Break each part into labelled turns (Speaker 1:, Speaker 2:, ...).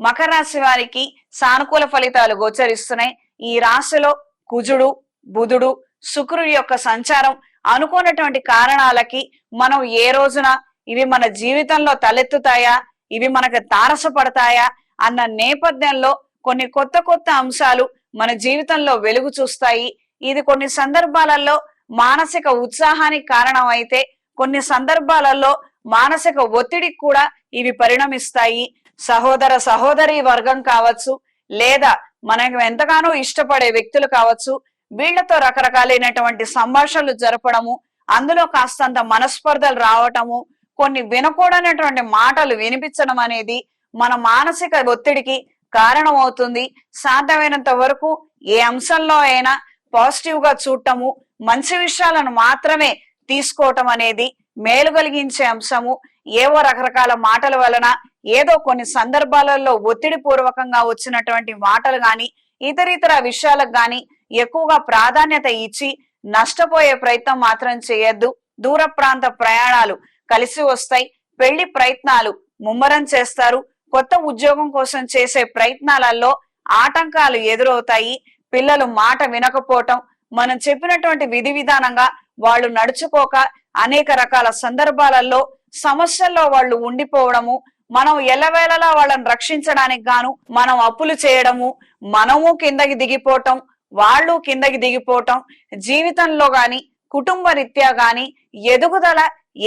Speaker 1: మకర రాశి వారికి సానుకూల ఫలితాలు గోచరిస్తున్నాయి. ఈ రాశిలో కుజుడు బుధుడు శుక్రుడి యొక్క సంచారం అనుకున్నటువంటి కారణాలకి మనం ఏ రోజున ఇవి మన జీవితంలో తలెత్తుతాయా ఇవి మనకు తారసపడతాయా అన్న నేపథ్యంలో కొన్ని కొత్త కొత్త అంశాలు మన జీవితంలో వెలుగు చూస్తాయి. ఇది కొన్ని సందర్భాలలో మానసిక ఉత్సాహానికి కారణం అయితే కొన్ని సందర్భాలలో మానసిక ఒత్తిడికి కూడా ఇవి పరిణమిస్తాయి. సహోదర సహోదరి వర్గం కావచ్చు లేదా మనకు ఎంతగానో ఇష్టపడే వ్యక్తులు కావచ్చు వీళ్ళతో రకరకాలైనటువంటి సంభాషణలు జరపడము అందులో కాస్తంత మనస్పర్ధలు రావటము కొన్ని వినకూడనటువంటి మాటలు వినిపించడం అనేది మన మానసిక ఒత్తిడికి కారణం అవుతుంది సాధ్యమైనంత వరకు ఏ అంశంలో అయినా పాజిటివ్గా చూడటము మంచి విషయాలను మాత్రమే తీసుకోవటం అనేది మేలు కలిగించే అంశము. ఏవో రకరకాల మాటల వలన ఏదో కొన్ని సందర్భాలలో ఒత్తిడి పూర్వకంగా వచ్చినటువంటి మాటలు గాని ఇతర ఇతర విషయాలకు గాని ఎక్కువగా ప్రాధాన్యత ఇచ్చి నష్టపోయే ప్రయత్నం మాత్రం చేయొద్దు. దూర ప్రాంత ప్రయాణాలు కలిసి వస్తాయి. పెళ్ళి ప్రయత్నాలు ముమ్మరం చేస్తారు. కొత్త ఉద్యోగం కోసం చేసే ప్రయత్నాలలో ఆటంకాలు ఎదురవుతాయి. పిల్లలు మాట వినకపోవటం మనం చెప్పినటువంటి విధి విధానంగా వాళ్ళు నడుచుకోక అనేక రకాల సందర్భాలలో సమస్యల్లో వాళ్ళు ఉండిపోవడము మనం ఎల్లవేళలా వాళ్ళని రక్షించడానికి గాను మనం అప్పులు చేయడము మనము కిందకి దిగిపోవటం వాళ్ళు కిందకి దిగిపోవటం జీవితంలో గాని కుటుంబ రీత్యా గాని ఎదుగుదల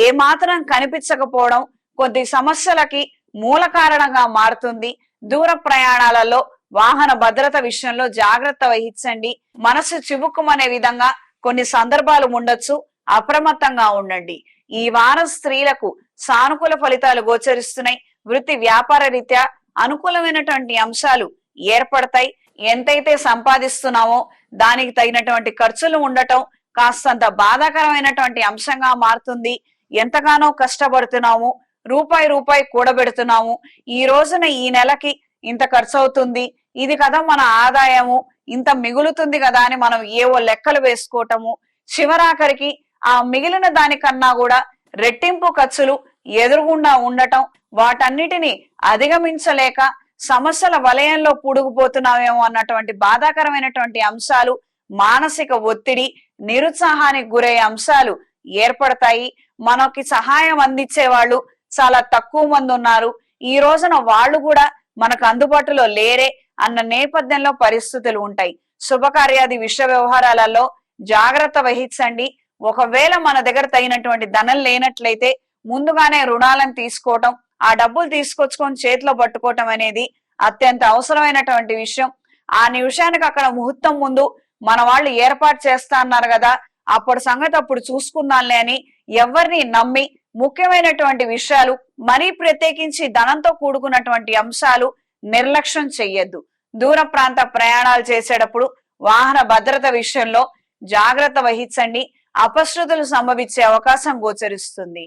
Speaker 1: ఏమాత్రం కనిపించకపోవడం కొద్ది సమస్యలకి మూల కారణంగా మారుతుంది. దూర ప్రయాణాలలో వాహన భద్రత విషయంలో జాగ్రత్త వహించండి. మనసు చివుక్కుమనే విధంగా కొన్ని సందర్భాలు ఉండొచ్చు అప్రమత్తంగా ఉండండి. ఈ వారం స్త్రీలకు సానుకూల ఫలితాలు గోచరిస్తున్నాయి. వృత్తి వ్యాపార రీత్యా అనుకూలమైనటువంటి అంశాలు ఏర్పడతాయి. ఎంతైతే సంపాదిస్తున్నామో దానికి తగినటువంటి ఖర్చులు ఉండటం కాస్తంత బాధాకరమైనటువంటి అంశంగా మారుతుంది. ఎంతగానో కష్టపడుతున్నాము. రూపాయి రూపాయి కూడబెడుతున్నాము. ఈ రోజున ఈ నెలకి ఇంత ఖర్చు అవుతుంది ఇది కదా మన ఆదాయము. ఇంత మిగులుతుంది కదా అని మనం ఏవో లెక్కలు వేసుకోవటము. చివరాఖరికి ఆ మిగిలిన దానికన్నా కూడా రెట్టింపు ఖర్చులు ఎదురుగుండా ఉండటం వాటన్నిటిని అధిగమించలేక సమస్యల వలయంలో పూడుకుపోతున్నామేమో అన్నటువంటి బాధాకరమైనటువంటి అంశాలు మానసిక ఒత్తిడి నిరుత్సాహానికి గురయ్యే అంశాలు ఏర్పడతాయి. మనకి సహాయం అందించే వాళ్ళు చాలా తక్కువ మంది ఉన్నారు. ఈ రోజున వాళ్ళు కూడా మనకు అందుబాటులో లేరే అన్న నేపథ్యంలో పరిస్థితులు ఉంటాయి. శుభకార్యాది విషయ వ్యవహారాలలో జాగ్రత్త వహించండి. ఒకవేళ మన దగ్గర తగినటువంటి ధనం లేనట్లయితే ముందుగానే రుణాలను తీసుకోవటం ఆ డబ్బులు తీసుకొచ్చుకొని చేతిలో పట్టుకోవటం అనేది అత్యంత అవసరమైనటువంటి విషయం. ఆ నిమిషానికి అక్కడ ముహూర్తం ముందు మన వాళ్ళు ఏర్పాటు చేస్తా అన్నారు కదా అప్పుడు సంగతి అప్పుడు చూసుకుందాంలే అని ఎవరిని నమ్మి ముఖ్యమైనటువంటి విషయాలు మరీ ప్రత్యేకించి ధనంతో కూడుకున్నటువంటి అంశాలు నిర్లక్ష్యం చెయ్యొద్దు. దూర ప్రాంత ప్రయాణాలు చేసేటప్పుడు వాహన భద్రత విషయంలో జాగ్రత్త వహించండి. అపశృతులు సంభవించే అవకాశం గోచరిస్తుంది.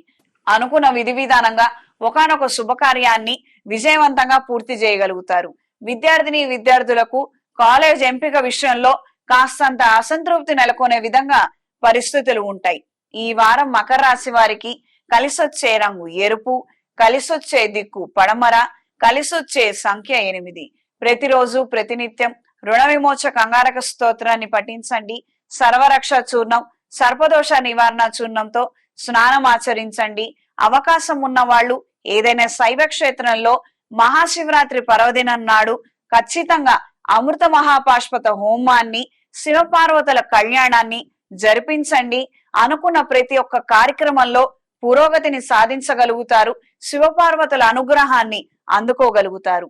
Speaker 1: అనుకున్న విధి విధానంగా ఒకనొక శుభకార్యాన్ని విజయవంతంగా పూర్తి చేయగలుగుతారు. విద్యార్థిని విద్యార్థులకు కాలేజ్ ఎంపిక విషయంలో కాస్తంత అసంతృప్తి నెలకొనే విధంగా పరిస్థితులు ఉంటాయి. ఈ వారం మకర రాశి వారికి కలిసొచ్చే రంగు ఎరుపు కలిసొచ్చే దిక్కు పడమర కలిసొచ్చే సంఖ్య ఎనిమిది. ప్రతిరోజు ప్రతినిత్యం రుణ విమోచ కంగారక స్తోత్రాన్ని పఠించండి. సర్వరక్ష చూర్ణం సర్పదోష నివారణ చూర్ణంతో స్నానం ఆచరించండి. అవకాశం ఉన్న వాళ్ళు ఏదైనా శైవ క్షేత్రంలో మహాశివరాత్రి పర్వదినం నాడు ఖచ్చితంగా అమృత మహాపాష్పత హోమాన్ని శివపార్వతుల కళ్యాణాన్ని జరిపించండి. అనుకున్న ప్రతి ఒక్క కార్యక్రమంలో పురోగతిని సాధించగలుగుతారు. శివపార్వతుల అనుగ్రహాన్ని అందుకోగలుగుతారు.